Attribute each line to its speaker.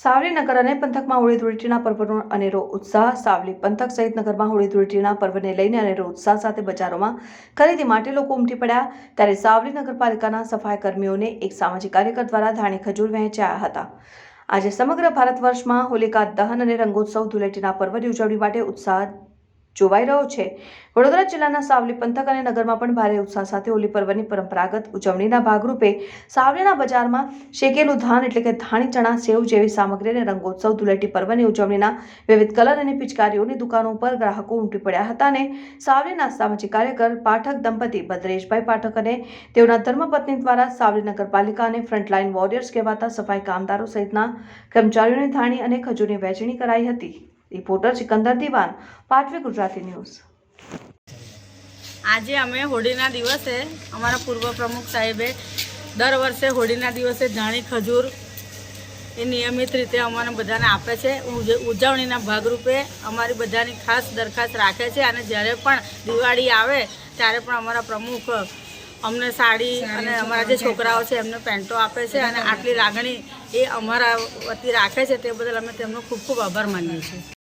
Speaker 1: સાવલી નગર અને પંથકમાં હોળી ધૂળેટીના પર્વનો અનેરો ઉત્સાહ. સાવલી પંથક સહિત નગરમાં હોળી ધૂળેટીના પર્વને લઈને અનેરો ઉત્સાહ સાથે બજારોમાં ખરીદી માટે લોકો ઉમટી પડ્યા. ત્યારે સાવલી નગરપાલિકાના સફાઈ કર્મીઓને એક સામાજિક કાર્યકર દ્વારા ધાણી ખજૂર વહેંચ્યા હતા. આજે સમગ્ર ભારત વર્ષમાં હોલિકા દહન અને રંગોત્સવ ધૂળેટીના પર્વની ઉજવણી માટે ઉત્સાહ જોવાઈ રહ્યો છે. વડોદરા જિલ્લાના સાવલી પંથક અને નગરમાં પણ ભારે ઉત્સાહ સાથે હોલી પર્વની પરંપરાગત ઉજવણીના ભાગરૂપે સાવલીના બજારમાં શેકેલું ધાન એટલે કે ધાણી, ચણા, સેવ જેવી સામગ્રી અને રંગોત્સવ ધૂળેટી પર્વની ઉજવણીના વિવિધ કલર અને પિચકારીઓની દુકાનો ઉપર ગ્રાહકો ઉમટી પડ્યા હતા અને સાવલીના સામાજિક કાર્યકર પાઠક દંપતી ભદ્રેશભાઈ પાઠક અને તેઓના ધર્મપત્ની દ્વારા સાવલી નગરપાલિકા અને ફ્રન્ટલાઇન વોરિયર્સ કહેવાતા સફાઈ કામદારો સહિતના કર્મચારીઓની ધાણી અને ખજૂરની વહેંચણી કરાઈ હતી. રિપોર્ટર સિકંદર દિવાન, પાટવી ગુજરાતી ન્યૂઝ.
Speaker 2: આજે અમે હોળીના દિવસે અમારા પૂર્વ પ્રમુખ સાહેબે દર વર્ષે હોળીના દિવસે ધાણી, ખજૂર એ નિયમિત રીતે અમને બધાને આપે છે. ઉજવણીના ભાગરૂપે અમારી બધાની ખાસ દરખાસ્ત રાખે છે અને જ્યારે પણ દિવાળી આવે ત્યારે પણ અમારા પ્રમુખ અમને સાડી અને અમારા જે છોકરાઓ છે એમને પેન્ટો આપે છે અને આટલી લાગણી એ અમારા વતી રાખે છે. તે બદલ અમે તેમનો ખૂબ ખૂબ આભાર માનીએ છીએ.